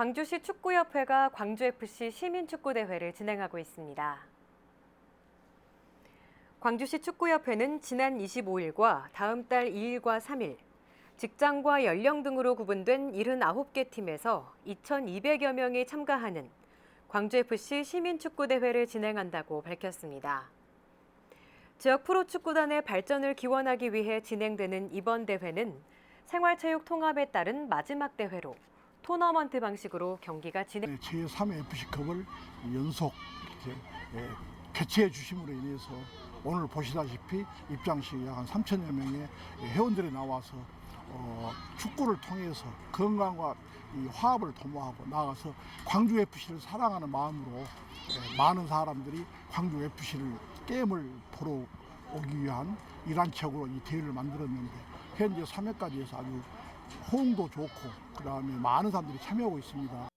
광주시 축구협회가 광주FC 시민축구대회를 진행하고 있습니다. 광주시 축구협회는 지난 25일과 다음 달 2일과 3일, 직장과 연령 등으로 구분된 79개 팀에서 2,200여 명이 참가하는 광주FC 시민축구대회를 진행한다고 밝혔습니다. 지역 프로축구단의 발전을 기원하기 위해 진행되는 이번 대회는 생활체육 통합에 따른 마지막 대회로 토너먼트 방식으로 경기가 진행. 제3FC컵을 연속 이렇게 예, 개최해 주심으로 인해서 오늘 보시다시피 입장식에 약한 3천여 명의 회원들이 나와서 어, 축구를 통해서 건강과 이 화합을 도모하고 나아가서 광주 FC를 사랑하는 마음으로 예, 많은 사람들이 광주 FC를 게임을 보러 오기 위한 이란 척으로 이 대회를 만들었는데 현재 3회까지 해서 아주 호응도 좋고 그 다음에 많은 사람들이 참여하고 있습니다.